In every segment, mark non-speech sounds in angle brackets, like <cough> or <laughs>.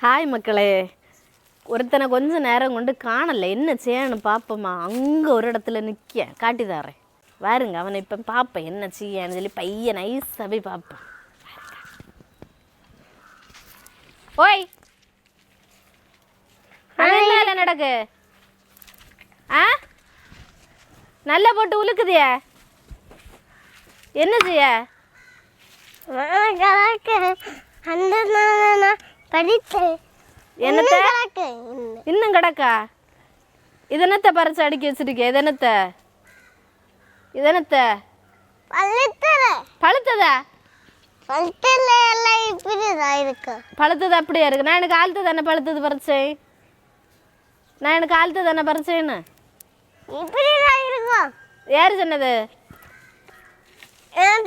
Hi மக்களே. ஒருத்தனை கொஞ்ச நேரம் கொண்டு காணலை. என்ன செய்யன்னு பார்ப்போமா அங்கே ஒரு இடத்துல நிற்க காட்டி தரேன். பாருங்க அவனை இப்போ பார்ப்பேன் என்ன செய்யன்னு சொல்லி பையன் நைஸாக போய் பார்ப்பேன் ஓய். அங்க என்ன நடக்கு? ஆ? நல்லா போட்டு உலுக்குதிய என்ன செய்ய? அந்த படித்தேன் என்னத்த? இன்னும் கிடக்கா இது என்னத்த பறிச்சு அடுக்கி வச்சிருக்கே இது என்னத்த இது என்னத்த பழுத்ததா பழுத்தது அப்படியே இருக்கு? நான் எனக்கு ஆழ்த்து தானே பழுத்தது பறிச்சேன். நான் எனக்கு ஆழ்த்து தானே பறிச்சேன்னு. யார் சொன்னது?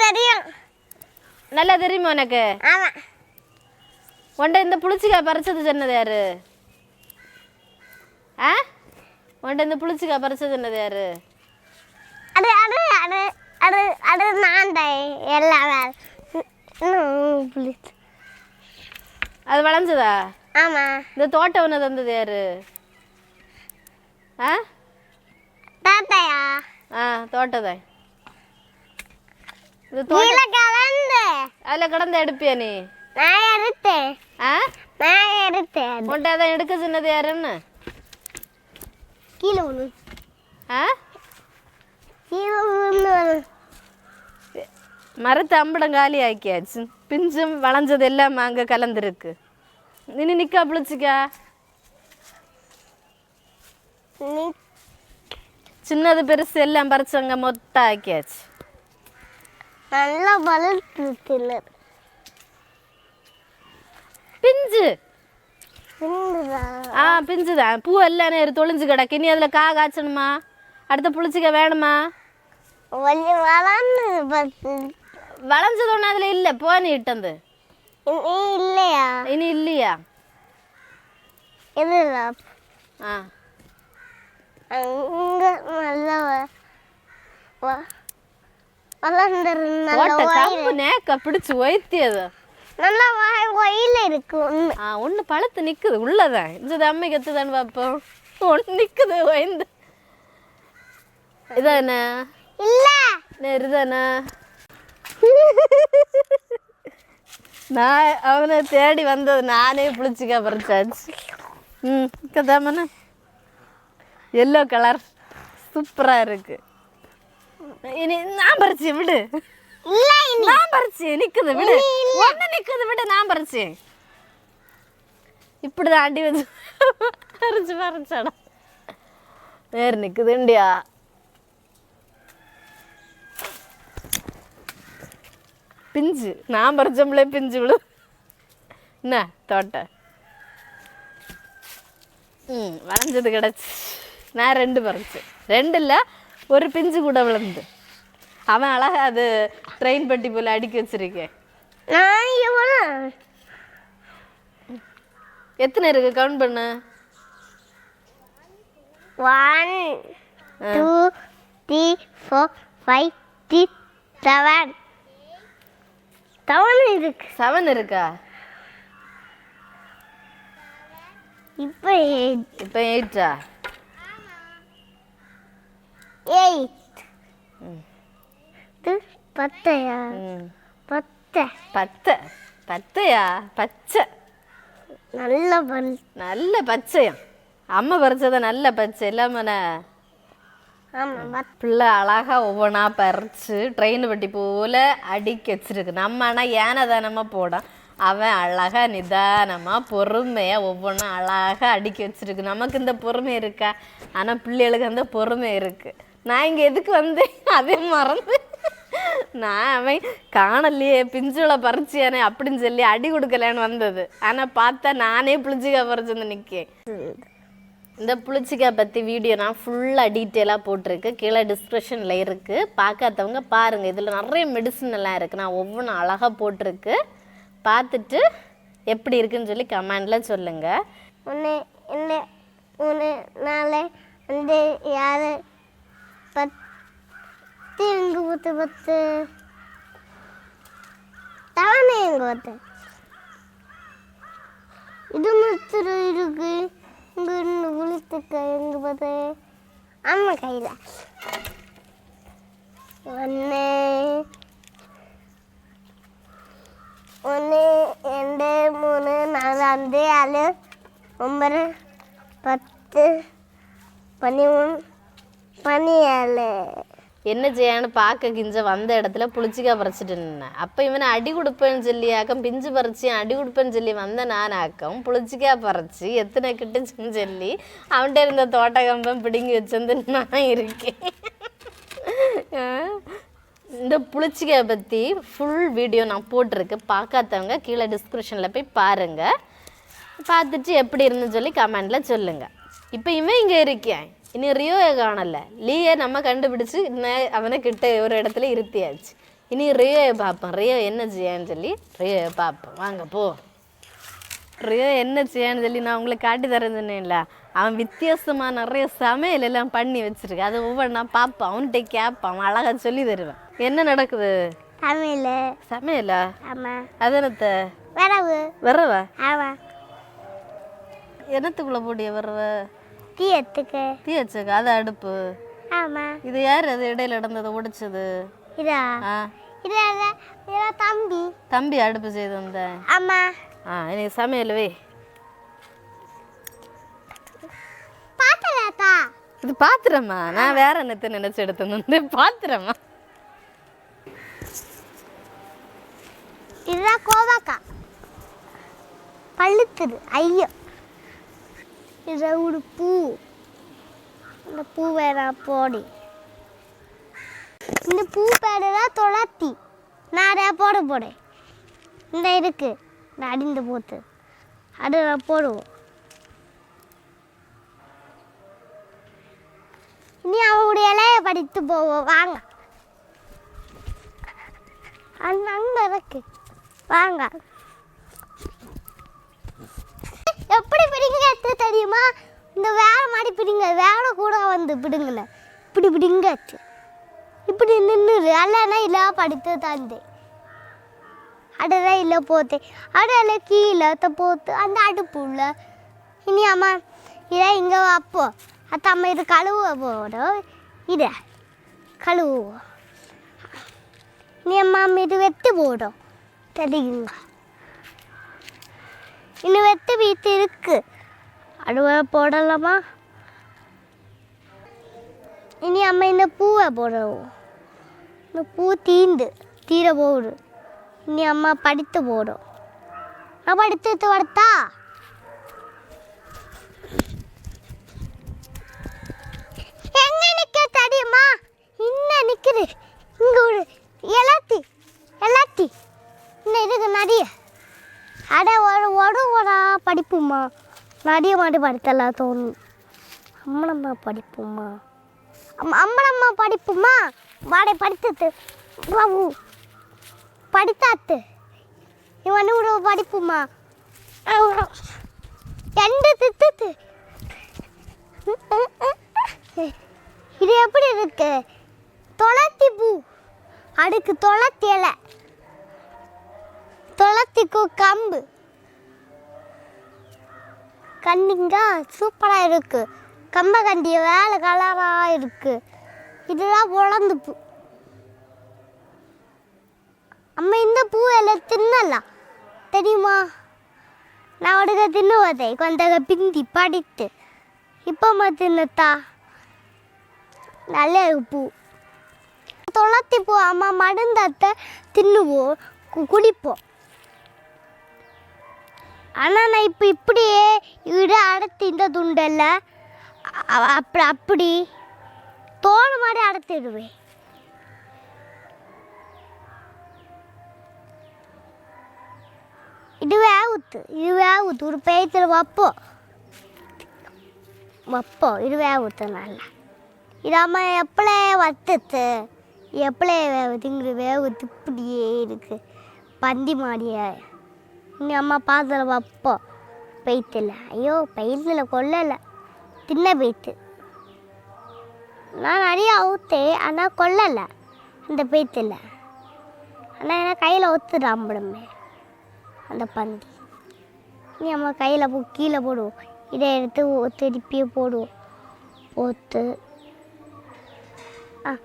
தெரியும். நல்லா தெரியுமா உனக்கு? ஆமா. உன்ட இந்த புளிச்சிக்காய் பறிச்சது சொன்னது யாரு? ஆ? உன்ட இந்த புளிச்சிக்காய் பறிச்சது சொன்னது யாரு? அது அது அது அது அது நான் எல்லாம் அது வளைஞ்சதா? ஆமா. இந்த தோட்டம் ஒன்று தந்தது யாரு? ஆ? தாத்தாயா? ஆ தோட்டத்தை இந்த தோட்டம் அதில் கிடந்து எடுப்பியா நீ? நான் எடுத்தேன் ஆ நான் எடுத்தேன் உன்ட்ட அதான் எடுக்க சொன்னது யாருன்னு கீழே ஒன்று ஆ கீழே மரத்தை அம்படம் காலி ஆக்கியாச்சு பிஞ்சும் வளைஞ்சது எல்லாம் அங்கே கலந்துருக்கு இனி நிக்கா பிடிச்சிக்கா சின்னது பெருசு எல்லாம் பறிச்சு அங்கே மொத்தம் ஆக்கியாச்சு நல்லா பழுத்து பிஞ்சு. ஆ பிஞ்சு தான் பூ எல்லாம் நேரு தொளிஞ்சு கிடக்கு. இனி அதில் கா காய்ச்சணுமா? அடுத்த புளிச்சிக்க வேணுமா? வளர்ந்து வளைஞ்சது ஒன்று அதில் இல்லை. போனி நல்லா வய வயல் இருக்கு. ஒன்று ஆ ஒன்று பழுத்து நிற்குது உள்ளதான் இந்த அம்மை கத்துதான்னு பார்ப்போம் ஒன்று நிற்குது ஒய்ந்து இதானே? இல்லை. நெருதானே <laughs> நான் அவனை தேடி வந்தது நானே புளிச்சிக்கா பறிச்சாச்சு. ம் கதாமண்ணா எல்லோ கலர் சூப்பராக இருக்கு. இனி நான் பறிச்சேன் விடு. நான் பறிச்சேன் நிக்குது விடு. ஒண்ணு நிக்குது விடு நான் பறிச்சேன் இப்படிதான் அடி வச்சு பறிச்சு பறிச்சாடா. வேறு நிக்குது இண்டியா பிஞ்சு. நான் பறிச்சோம்லே பிஞ்சு விழு என்ன தோட்ட? ம் வளைஞ்சது கிடச்சி. நான் ரெண்டு பறிச்சேன். ரெண்டு இல்லை ஒரு பிஞ்சு கூட விழுந்து. அவன் அழகா அது ட்ரெயின் பெட்டி போல அடுக்கி வச்சிருக்கேன். எத்தனை இருக்கு? கவுண்ட் பண்ணு. One two three four five six seven seven இருக்கு. செவன் இருக்கா? இப்போ எயிட் இப்போ எயிட்டா எயிட் ம். பத்தை. பத்து. பத்தையா? பச்சை. நல்ல பல். நல்ல பச்சையம் அம்மா பறிச்சத நல்ல ஆமாம் பத் பிள்ளை அழகா ஒவ்வொன்றா பறிச்சு ட்ரெயின் பெட்டி போல அடுக்கி வச்சிருக்கு. நம்ம ஆனால் ஏன தானமாக போடான் அவன் அழகா நிதானமா பொறுமையா ஒவ்வொன்றா அழகா அடுக்கி வச்சிருக்கு. நமக்கு இந்த பொறுமை இருக்கா? ஆனா பிள்ளைகளுக்கு அந்த பொறுமை இருக்கு. நான் இங்க எதுக்கு வந்தேன்? அதே மறந்து. நான் அவன் காணலையே பிஞ்சுளை பறிச்சியானே அப்படின்னு சொல்லி அடி கொடுக்கலன்னு வந்தது. ஆனா பார்த்தா நானே புளிச்சிக்காய் பறிச்சு நிற்கேன் இந்த புளிச்சிக்காய் பற்றி வீடியோ நான் ஃபுல்லாக டீட்டெயிலாக போட்டிருக்கு. கீழே டிஸ்கிரிப்ஷனில் இருக்குது பார்க்காதவங்க பாருங்கள் இதில் நிறைய மெடிசன் எல்லாம் இருக்குது நான் ஒவ்வொன்றும் அழகாக போட்டிருக்கு. பார்த்துட்டு எப்படி இருக்குன்னு சொல்லி கமெண்டில் சொல்லுங்கள் ஒன்று ரெண்டு மூணு நாலு அஞ்சு ஆறு பத்து எங்க பத்து பத்து தவணை எங்க பத்து இது முத்திர இருக்கு இங்க இருந்து விழுத்துக்க எங்க பார்த்து அம்மா கையில ஒன்று ஒன்று ரெண்டு மூணு நாலு அஞ்சு ஆறு ஒன்பது பத்து பதிமூணு பதினேழு என்ன செய்யான்னு பார்க்க கிஞ்ச வந்த இடத்துல புளிச்சிக்காய் பறிச்சிட்டு நின்னேன். அப்போ இவனை அடி கொடுப்பேன்னு சொல்லி ஆக்கம் பிஞ்சு பறிச்சு அடி கொடுப்பேன்னு சொல்லி வந்த நான் ஆக்கம் புளிச்சிக்காய் பறிச்சு எத்தனை கிட்டுச்சுன்னு சொல்லி அவன்கிட்ட இருந்த தோட்ட கம்பம் பிடுங்கி வச்சிருந்து நான் இருக்கேன். இந்த புளிச்சிக்காய் பற்றி ஃபுல் வீடியோ நான் போட்டிருக்கேன் பார்க்காதவங்க கீழே டிஸ்கிரிப்ஷனில் போய் பாருங்கள் பார்த்துட்டு எப்படி இருந்துன்னு சொல்லி கமெண்டில் சொல்லுங்கள் இப்போ இவன் இங்கே இருக்கேன். இனி ரியோவை காணல. லீயை நம்ம கண்டுபிடிச்சு இன்ன- அவனை கிட்ட ஒரு இடத்துல இருத்தியாச்சு. இனி ரியோவை பார்ப்போம். ரியோ என்ன செய்யான்னு சொல்லி ரியோவை பார்ப்போம். வாங்க போ. ரியோ என்ன செய்யான்னு சொல்லி நான் உங்களுக்கு காட்டி தரேன் சொன்னேன்ல. அவன் வித்தியாசமா நிறைய சமையல் எல்லாம் பண்ணி வச்சிருக்கு அதை ஒவ்வொன்றா பார்ப்பான். அவன்கிட்ட கேட்பான். அவன் அழகா சொல்லி தருவான். என்ன நடக்குது? தமிழ் சமையலா? ஆமாம் அதனத்த? வரவு. வரவ? ஆமாம் என்னத்துக்குள்ள போட்டிய வரவ? தீயத்துக்கு தீ வச்சுக்க அது அடுப்பு. ஆமாம் இது யார் அது இடையில நடந்ததை உடைச்சது இதா? ஆ. இது இதா தம்பி. தம்பி அடுப்பு செய்து வந்தேன் ஆமாம் ஆ இன்னைக்கு சமையல் வை. பார்த்தலாத்தா இது பாத்திரமா? நான் வேற என்னத்தை நினைச்சு எடுத்து வந்து பாத்திரமா? இதுதான் கோவாக்கா. பழுத்துது ஐயோ. இது ஒரு பூ. இந்த பூ நான் போடி. இந்த பூ பேரு தான் துளத்தி போட போடேன் இந்த இருக்கு. இந்த அடிந்து போத்து. அது நான் போடுவோம். இனி அவங்களுடைய இலைய படித்து போவோம். வாங்க. அது அங்க இருக்கு. வாங்க எப்படி பிடிங்க தெரியுமா இந்த பின்னாடி பிடிங்க வேலை கூட வந்து பிடுங்கல. இப்படி பிடிங்காச்சு. இப்படி நின்று அல்லனா இல்லை படித்து தந்தே. அடதான் இல்லை போத்தே. அடல கீழே த போத்து அந்த அடுப்பு உள்ள. இனி அம்மா இதை இங்கே அப்போ அத்த அம்மா இது கழுவ போடும் இதை கழுவுவோம் நீ அம்மா இது வெத்து போடும் தெரியுங்க. இன்னும் வெத்து வீட்டு இருக்கு. அடுவை போடலாமா? இனி அம்மா இந்த பூவை போடுறோம் இந்த பூ தீந்து தீர போகுது இனி அம்மா படித்து போடும் நான் படித்து எடுத்து வரத்தா எங்க நிக்க தெரியுமா இன்னும் நிக்குது இங்க ஒரு எல்லாத்தி எல்லாத்தி இன்னும் இதுக்கு நிறைய அட ஒரு ஒரு ஒரு படிப்புமா நிறைய மாடி படித்தலாம் தோணும் அம்மனம்மா படிப்புமா அம்மா படிப்புமா? வாடை படித்தது பாபு படித்தாத்து. இவன் ஒரு படிப்புமா? ரெண்டு தித்துத்து. இது எப்படி இருக்கு? தொளத்தி பூ. அடுக்கு தொளத்தி இலை. தொளத்திக்கு கம்பு. கண்ணிங்க சூப்பராக இருக்கு. கம்ப கண்டிய வேலை கலராக இருக்கு. இதுதான் உழந்து பூ. அம்மா இந்த பூ எல்லாம் தின்னலாம் தெரியுமா? நான் ஒடுக்க தின்னுவதே கொண்டக பிந்தி படித்து. இப்போ தின்னுத்தா? நல்ல பூ. துளத்தி பூ அம்மா மருந்தத்தை தின்னுவோம் குடிப்போம் ஆனால் நான் இப்போ இப்படியே இட அடைத்து இந்த துண்டல்ல அப்படி அப்படி தோல் மாதிரி அடைத்திடுவேன் இதுவே ஊத்து இதுவே ஊத்து ஒரு பேய்த்தில் வைப்போம் வைப்போம் இதுவே ஊத்து நல்லா. இது அம்மா எப்பளே வத்துத்து எப்பளே வேவுதுங்கிற வேவுத்து இப்படியே இருக்கு. பந்தி மாடியா இனி அம்மா பாத்திரம் வைப்போம் பெய்த்தில். ஐயோ பெய்த்தில் கொல்லலை. தின்ன நான் நிறைய அவுத்தேன் ஆனால் கொல்லலை அந்த பேத்தில். ஆனால் ஏன்னா கையில் ஒத்துடாம்பிடுமே அந்த பந்தி. நீ நம்ம கையில் போ கீழே போடுவோம். இதை எடுத்து திருப்பியே போடுவோம். போத்து ஆ.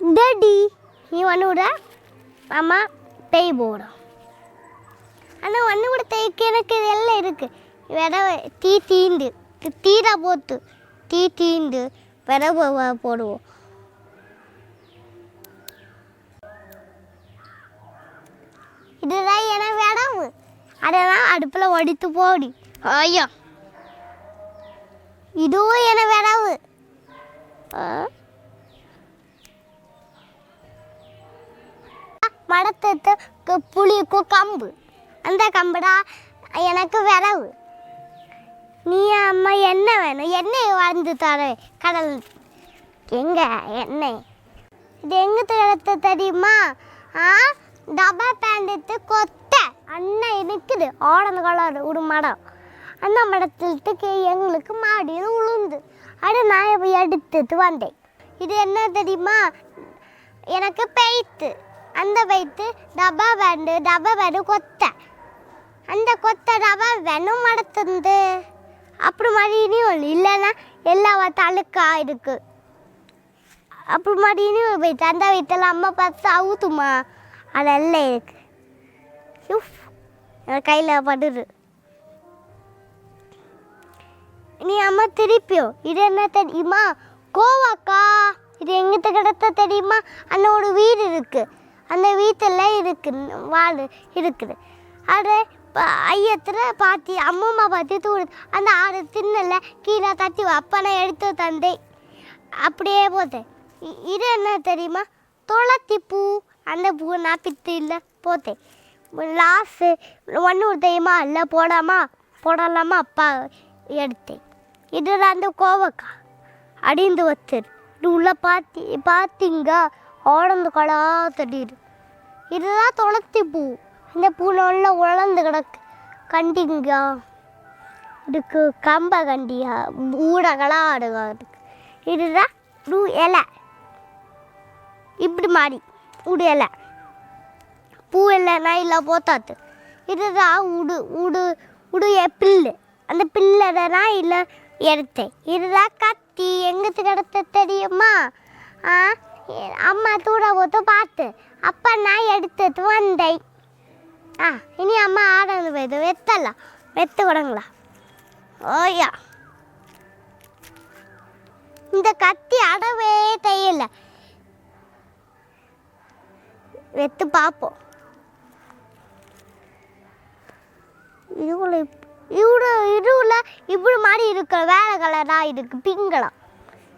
டேடி நீ ஒன்று விட. அம்மா தேய் போடும் ஆனால் ஒன்று கூட தேய்க்கு எனக்கு இதெல்லாம் இருக்குது விட தீ தீண்டு தீரா போத்து தீ தீண்டு விட போ- போடுவோம். இதுதான் என விடவு அதெல்லாம் அடுப்பில் ஒடித்து போடி. ஐயா. இதுவும் என விடவு மடத்துக்கு புளிக்கும் கம்பு. அந்த கம்புடா எனக்கு விரவு நீ அம்மா என்ன வேணும்? எண்ணெய் வந்து தர கடல். எங்க? எண்ணெய். இது எங்க தரத்த தெரியுமா? ஆ? டபா பேண்டத்து கொத்த. அண்ணன் இருக்குது ஆடந்த கலர் ஒரு மடம். அந்த மடத்துக்கு எங்களுக்கு மாடியில் உளுந்து. அது நான் இப்ப எடுத்துட்டு வந்தேன். இது என்ன தெரியுமா? எனக்கு பெய்த்து அந்த பெய்த்து டபா பேண்டு டபா பேண்டு கொத்த. அந்த கொத்த டபா வேணும் மடத்துந்து அப்புறம் மாதிரி ஒன்று இல்லைன்னா எல்லா தழுக்கா இருக்கு. அப்புறம் மாதிரி ஒரு போயிட்டு அந்த வீட்டில் அம்மா பார்த்து அவுத்துமா அதெல்லாம் இருக்கு. உஃப், என் கையில் படுது. நீ அம்மா திருப்பியும் இது என்ன தெரியுமா? கோவாக்கா? இது எங்கிட்ட கிடத்த தெரியுமா? அண்ணோட வீடு இருக்கு. அந்த வீட்டில் இருக்கு வாடு இருக்குது. அது ஐயத்தில் பாத்தி அம்மம்மா பார்த்து தூடு அந்த ஆடு தின்னல கீழே தட்டி அப்பனை நான் எடுத்து தந்தேன் அப்படியே போத்தேன் இ- இது என்ன தெரியுமா? துளத்தி பூ அந்த பூ நான் பித்து. இல்லை போத்தேன் லாஸ்ட்டு ஒன்று தெரியுமா இல்லை போடாமா? போடலாமா? அப்பா எடுத்தேன் இது அந்த கோவக்கா அடிந்து வச்சிரு இது பார்த்தி பார்த்திங்க பார்த்தீங்க ஆடந்து கடா தட்டிடு இதுதான் துளத்தி பூ. இந்த பூ உழந்து கிடக்கு. கண்டிங்க? இதுக்கு கம்ப கண்டியா? ஊடகலாம் ஆடுங்க இருக்கு இதுதான் ரூ இலை. இப்படி மாறி உடு இலை. பூ இல்லைன்னா இல்லை போத்தாத்து. இதுதான் உடு உடு உடு எ- பில்லு. அந்த பில்லை நான் இல்லை எடுத்தேன் இதுதான் கத்தி. எங்கிட்டு கிடத்த தெரியுமா? ஆ? அம்மா தூட போட்டு பார்த்து. அப்போ நான் எடுத்துட்டு வந்தேன் ஆ இனி அம்மா ஆடந்து போய்து வெத்தலாம் வெத்து விடுங்களா ஓயா இந்த கத்தி அடவே தெரியல வெத்து பார்ப்போம் இதுக்குள்ள இவ்வளோ இதுவில் இப்படி மாதிரி இருக்கிற வேலை கலராக இருக்கு பிங்கலாம்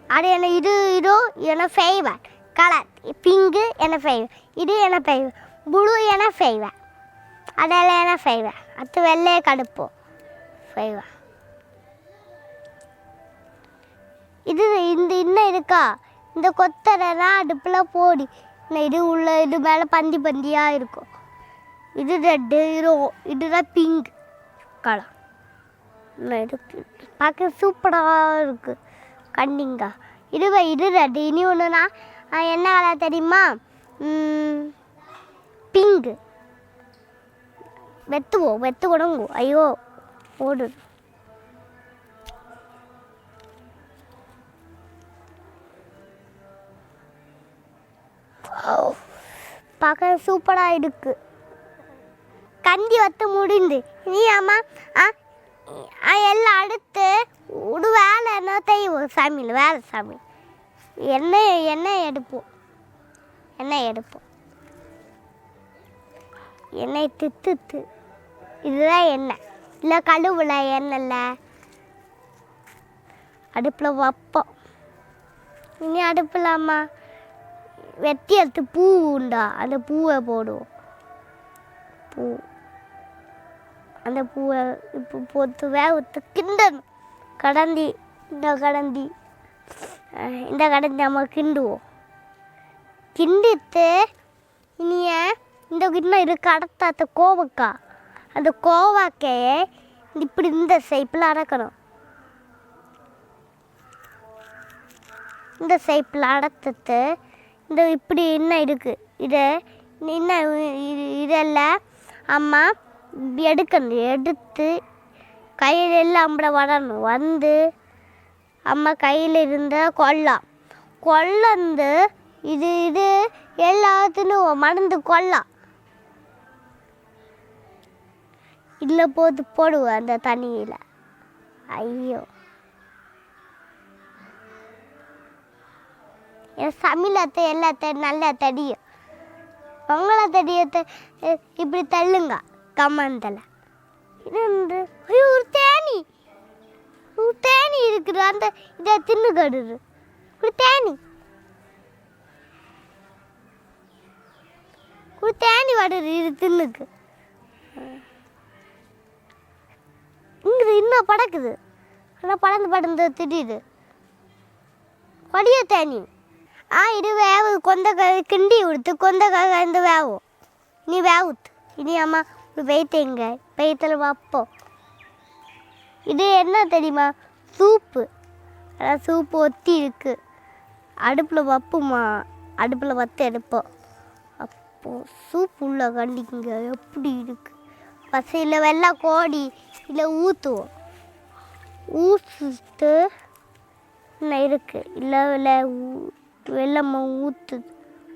அது என்ன இது இது என்ன ஃபேவர் கலர் பிங்கு என்ன ஃபேவர் இது என்ன ஃபேவர் ப்ளூ என்ன ஃபேவர் அதெல்லாம் என்ன செய்வேன் அடுத்து வெள்ளையே கடுப்போம். செய்வேன் இது இந்த இன்னும் இருக்கா? இந்த கொத்தரைனா அடுப்பில் போடி. இந்த இது உள்ள இது மேலே பந்தி பந்தியாக இருக்கும். இது ரெட்டு இது இதுதான் பிங்க் கலர் இருக்கு பார்க்க சூப்பராக இருக்குது கண்டிங்கா இது இது ரெட்டு இனி ஒன்றுனா என்ன கலர் தெரியுமா? பிங்கு வெத்துவோம் வெத்து கொடுங்கோ ஐயோ ஓடு. பார்க்க சூப்பராக இருக்கு. கந்தி வத்து முடிந்து. நீ அம்மா ஆ ஆ, எல்லாம் அடுத்து ஒரு வேலை என்ன செய்வோம்? சாமியில் வேலை சாமி. எண்ணெய் எண்ணெய் எடுப்போம். எண்ணெய் எடுப்போம். எண்ணெய் தித்துத்து இதுதான் எண்ணெய். இல்லை கழுவுல எண்ணெய் இல்லை அடுப்பில் வைப்போம். இனி அடுப்பில் அம்மா வெட்டி எடுத்து பூ உண்டா அந்த பூவை போடுவோம். பூ. அந்த பூவை இப்போ போட்டு வேகத்து கிண்டணும். கடந்தி இந்த கடந்தி. இந்த கடந்தி நம்ம கிண்டுவோம். கிண்டிட்டு இனிய இந்த கிண்ணம் இருக்கு அடுத்த கோவக்காய். அந்த கோவாக்கையை இப்படி இந்த ஷேப்பில் அடக்கணும். இந்த ஷேப்பில் அடத்துட்டு இந்த இப்படி இன்னும் இருக்குது இதை இன்னும் இது இதெல்லாம் அம்மா எடுக்கணும். எடுத்து கையில் எல்லாம் அப்படி வரணும் வந்து அம்மா கையில் இருந்த கொல்லாம். கொல்லந்து இது இது எல்லாத்துலையும் மறந்து கொல்லாம். இல்லை போது போடுவேன் அந்த தண்ணியில். ஐயோ. என் சமையலத்தை எல்லாத்தையும் நல்லா தெரியும் உங்களை தெரியத்தை இப்படி தள்ளுங்க கமந்தல. இது வந்து ஐயோ ஒரு தேனி. ஒரு தேனி இருக்குது அந்த இதை தின்னு கடுது ஒரு தேனி. ஒரு தேனி வடுது இது தின்னுக்கு. இங்குது இன்னும் படக்குது. ஆனால் படந்து படந்து திடீது கொடிய தேனி. ஆ இது வேவு கொந்த கிண்டி விடுத்து கொந்த கலந்து வேவும் நீ வேவுத்து. இனி அம்மா ஒரு வெயித்தேங்க வெயித்தில் வைப்போம் இது என்ன தெரியுமா? சூப்பு. அதான் சூப்பு ஒத்தி இருக்கு. அடுப்பில் வைப்போம்மா அடுப்பில் வத்து எடுப்போம். அப்போ சூப் உள்ள கண்டிக்குங்க. எப்படி இருக்கு? பசையில் வெள்ளை கோடி இல்லை ஊற்றுவோம் ஊற்றுட்டு இன்னும் இருக்குது இல்லை இல்லை வெள்ளம் ஊற்று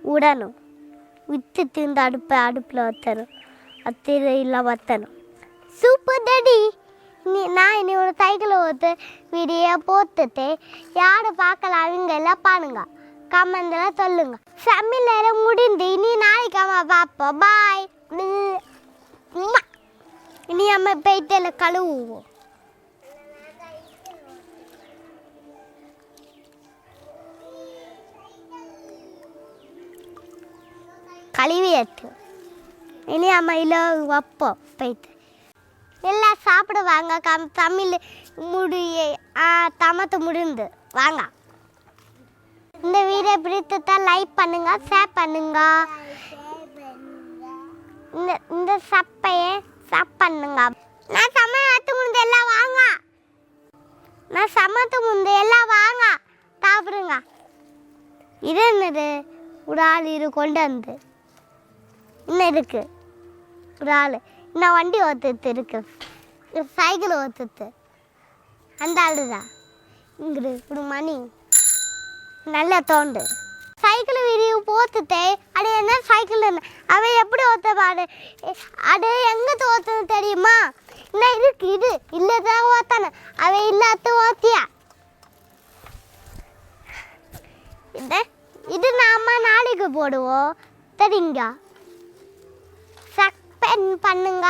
விடணும் விற்று திருந்து அடுப்பை அடுப்பில் வத்தணும். அத்திரையில் வத்தணும். சூப்பர் டடி நீ நான் இனி ஒரு சைக்கிளை ஒருத்த வீடியோ போட்டுட்டு யாரை பார்க்கலாம் அவங்க எல்லாம் பாருங்க. கமெண்டில் சொல்லுங்க. சமையல் நேரம் முடிந்து. இனி நாளைக்கு அம்மா பார்ப்போம். பாய் இனி அம்மா போயிட்டு கழுவுவோம். கழுவியாச்சு. இனி அம்மா இல்லை வைப்போம் போயிட்டு எல்லாம் சாப்பிட வாங்க கம் தமிழ் முடி தமத்து முடிந்து. வாங்க. இந்த வீடியோ பிடித்ததா லைக் பண்ணுங்க ஷேர் பண்ணுங்க. இந்த இந்த சப்பையை சப் பண்ணுங்க நான் சமத்து முந்து எல்லாம் வாங்க. நான் சமத்து முந்து எல்லாம் வாங்க. சாப்பிடுங்க. இது என்னது? ஒரு ஆள் இரு கொண்டு வந்து. இன்னும் இருக்கு? ஒரு ஆள். இன்னும் வண்டி ஓத்துட்டு இருக்கு? சைக்கிள் ஓத்துட்டு அந்த ஆள் தான் இங்கிட்டு ஒரு மணி. நல்லா தோண்டு. சைக்கிள் வீடியோ போத்துட்டே அது என்ன சைக்கிள் அவ எப்படி ஓத்த பாடு? அது எங்கிட்ட ஓத்தது தெரியுமா? என்ன இருக்கு இது இல்லை தான் ஓத்தானு அவ இல்லாத ஓத்தியா இது இது நாம நாளைக்கு போடுவோம். தெரியுங்க சப்பன் பண்ணுங்க.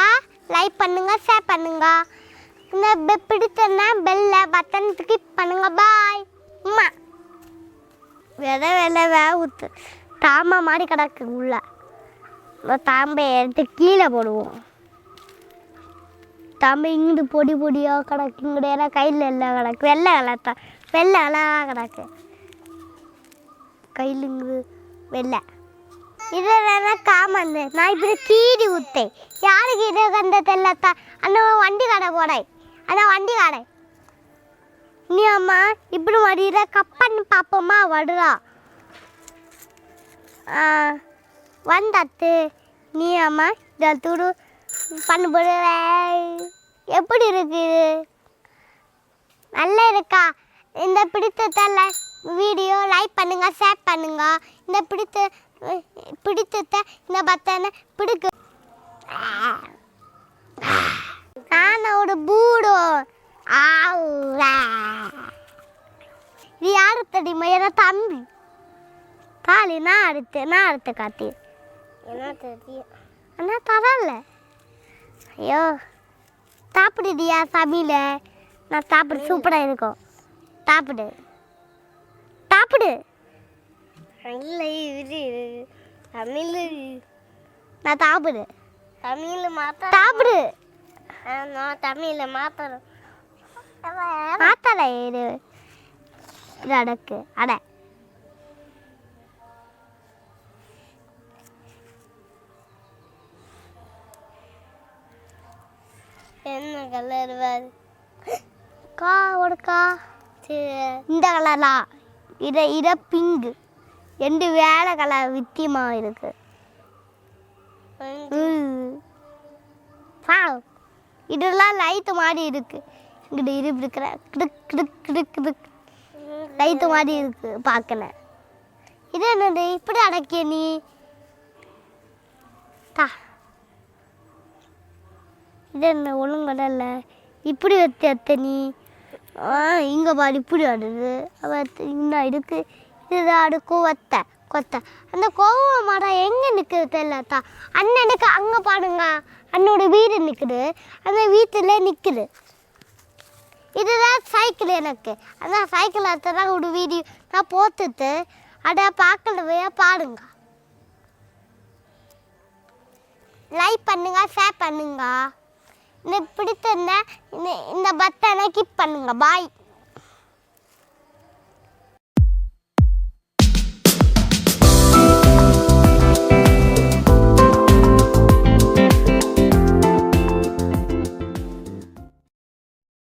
லைக் பண்ணுங்க ஷேர் பண்ணுங்க. இந்த பெ- பெல்ல பட்டன் கிளிக் பண்ணுங்க. பாய் அம்மா வித வெலை வேக ஊத்து. தாம்பா மாதிரி கிடக்கு உள்ள. தாம்பை எடுத்து கீழே போடுவோம். தாம்பை இங்கிட்டு பொடி பொடியாக கிடக்கு இங்கிட்டு ஏன்னா கையில் எல்லாம் கிடக்கு. வெள்ளை கலர் வெள்ளை அழகாக கிடக்கு. கையில் இங்கு வெள்ளை. இது வேணா காமந்து நான் இப்படி கீறி ஊத்தேன். யாருக்கு இது கண்டதெல்லாம் அந்த வண்டி கடை போடை அந்த வண்டி கடை. நீ அம்மா இப்படி வடிகிற கப்பன்னு பாப்போமா வடுறா. ஆ, வந்தாத்து. நீ அம்மா இந்த துடு பண்ணு போடுற எப்படி இருக்குது நல்லா இருக்கா? இந்த பிடித்ததில் வீடியோ லைக் பண்ணுங்க ஷேர் பண்ணுங்க. இந்த பிடித்த பிடித்தத இந்த பத்தனை பிடிக்கு. நான் ஒரு பூடும் இது யாரு தெரியுமா என தம்பி. தாலி நான் அடுத்து நான் அடுத்து காத்தி என்ன தெரியும் அண்ணா தரல ஐயோ சாப்பிடுடியா சமையல? நான் சாப்பிடு சூப்பராக இருக்கும். சாப்பிடு. சாப்பிடு. இல்லை இது தமிழ் நான் சாப்பிடு. தமிழ் மாத்த சாப்பிடு. நான் தமிழில் மாத்தணும். மாத்தலை இது? அடக்கு. அட. என்ன கலர் வேறு கா ஒடுக்கா இந்த கலரா இத இத பிங்கு ரெண்டு வேலை கலர் வித்தியமா இருக்கு. இதெல்லாம் லைட்டு மாதிரி இருக்கு. இங்கிட்டு இரு இருக்கிற. கிடுக் கிடுக் கிடுக் கிடுக். லைட்டு மாதிரி இருக்கு பார்க்கல. இது என்னது? இப்படி அடக்கிய நீ? தா. இது என்ன ஒழுங்கடல்ல இப்படி வச்சு அத்த நீ? ஆ இங்கே பாரு இப்படி ஆடுது. அவ இன்னும் இருக்கு இது அடுக்கும் வத்த கொத்த. அந்த கோவ மரம் எங்கே நிற்குது தெரியலத்தா அண்ணனுக்கு அங்கே பாருங்க. அண்ணோட வீடு நிற்குது அந்த வீட்டில் நிற்குது இதுதான் சைக்கிள் எனக்கு. அதான் சைக்கிள் தான் ஒரு வீடியோ நான் போட்டுட்டு அதை பார்க்கலவே பாடுங்க லைக் பண்ணுங்க ஷேர் பண்ணுங்க. இந்த பிடித்திருந்தா இந்த இந்த பட்டனை கிப் பண்ணுங்க. பாய்